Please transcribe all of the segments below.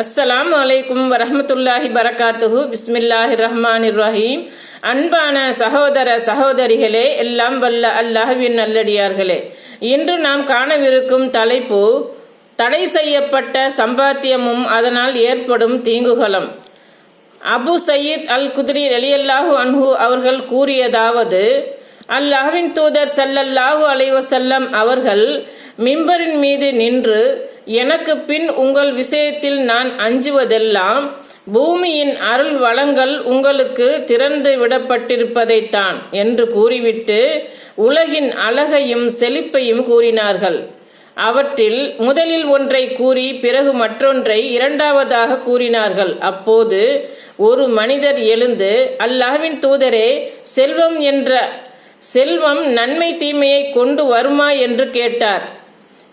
அஸ்ஸலாம் வலைக்கும் வரமத்துல்லாஹி பரகாத்துஹு. பிஸ்மில்லாஹி ரஹ்மான் ரஹீம் அன்பான சகோதர சகோதரிகளே எல்லாம் வல்ல அல்லாஹ்வின் நல்லடியார்களே. இன்று நாம் காணவிருக்கும் தலைப்பு தடை செய்யப்பட்ட சம்பாத்தியமும் அதனால் ஏற்படும் தீங்குகளும். அபு சயீத் அல் குதிரி அலியல்லாஹு அன்ஹு அவர்கள் கூறியதாவது அல்லாஹின் தூதர் சல்லல்லாஹு அலைவசல்லம் அவர்கள் மிம்பரின் மீது நின்று எனக்கு பின் உங்கள் விஷயத்தில் நான் அஞ்சுவதெல்லாம் பூமியின் அருள் வளங்கள் உங்களுக்கு திறந்து விடப்பட்டிருப்பதைத்தான் என்று கூறிவிட்டு உலகின் அழகையும் செழிப்பையும் கூறினார்கள். அவற்றில் முதலில் ஒன்றை கூறி பிறகு மற்றொன்றை இரண்டாவதாக கூறினார்கள். அப்போது ஒரு மனிதர் எழுந்து அல்லாஹ்வின் தூதரே செல்வம் என்ற செல்வம் நன்மை தீமையை கொண்டு வருமா? என்று கேட்டார்.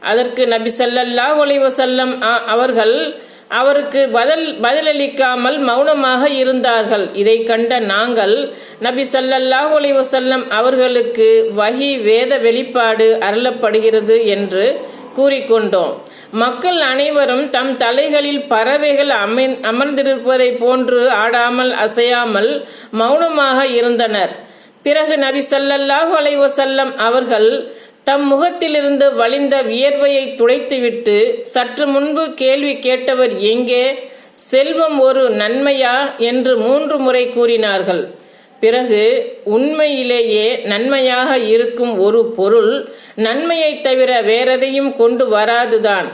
அதற்கு நபி சல்லல்லா அலைஹி அ- அவர்கள் அவருக்கு பதில் பதிலளிக்காமல் மௌனமாக இருந்தார்கள். இதை கண்ட நாங்கள் நபி சல்லல்லா அலைஹி அவர்களுக்கு வகி வேத வெளிப்பாடு அருளப்படுகிறது என்று கூறிக்கொண்டோம். மக்கள் அனைவரும் தம் தலைகளில் பறவைகள் அமை- அமர்ந்திருப்பதை போன்று ஆடாமல் அசையாமல் மௌனமாக இருந்தனர். பிறகு நபி ஸல்லல்லாஹு அலைவசல்லம் அவர்கள் தம் முகத்திலிருந்து வழிந்த வியர்வையை துடைத்துவிட்டு சற்று முன்பு கேள்வி கேட்டவர் எங்கே? செல்வம் ஒரு நன்மையா? என்று மூன்று முறை கூறினார்கள். பிறகு உண்மையிலேயே நன்மையாக இருக்கும் ஒரு பொருள் நன்மையை தவிர வேறெதையும் கொண்டு வராதுதான்.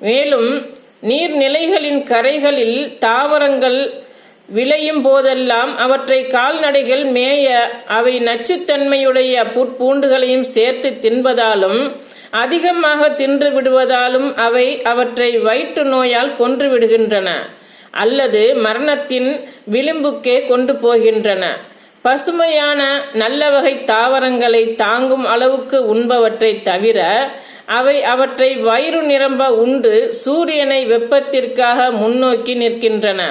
மேலும் நீர்நிலைகளின் கரைகளில் தாவரங்கள் விளையும் போதெல்லாம் அவற்றை கால்நடைகள் மேய அவை நச்சுத்தன்மையுடைய புட்பூண்டுகளையும் சேர்த்து தின்பதாலும் அதிகமாக தின்று விடுவதாலும் அவை அவற்றை வயிற்று நோயால் கொன்று விடுகின்றன அல்லது மரணத்தின் விளிம்புக்கே கொண்டு போகின்றன. பசுமையான நல்ல வகை தாவரங்களை தாங்கும் அளவுக்கு உண்பவற்றை தவிர அவை அவற்றை வயிறு நிரம்ப உண்டு சூரியனை வெப்பத்திற்காக முன்னோக்கி நிற்கின்றன.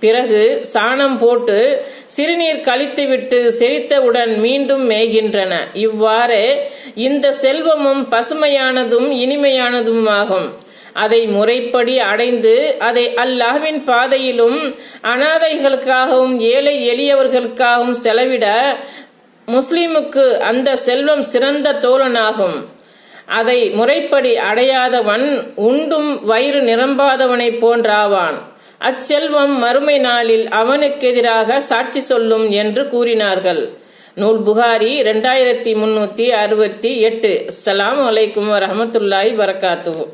பிறகு சாணம் போட்டு சிறுநீர் கழித்துவிட்டு செரித்தவுடன் மீண்டும் மேய்கின்றன. இவ்வாறே இந்த செல்வமும் பசுமையானதும் இனிமையானதுமாகும். அதை முறைப்படி அடைந்து அதை அல்லாஹ்வின் பாதையிலும் அனாதைகளுக்காகவும் ஏழை எளியவர்களுக்காகவும் செலவிட முஸ்லிமுக்கு அந்த செல்வம் சிறந்த தோழனாகும். அதை முறைப்படி அடையாதவன் உண்டும் வயிறு நிரம்பாதவனைப் போன்றாவான். அச்செல்வம் மறுமை நாளில் அவனுக்கு எதிராக சாட்சி சொல்லும் என்று கூறினார்கள். நூல் புகாரி ரெண்டாயிரத்தி முன்னூத்தி அறுபத்தி எட்டு. அஸ்ஸலாமு அலைக்கும் வரமத்துல்லாய் வரகாத்துவோம்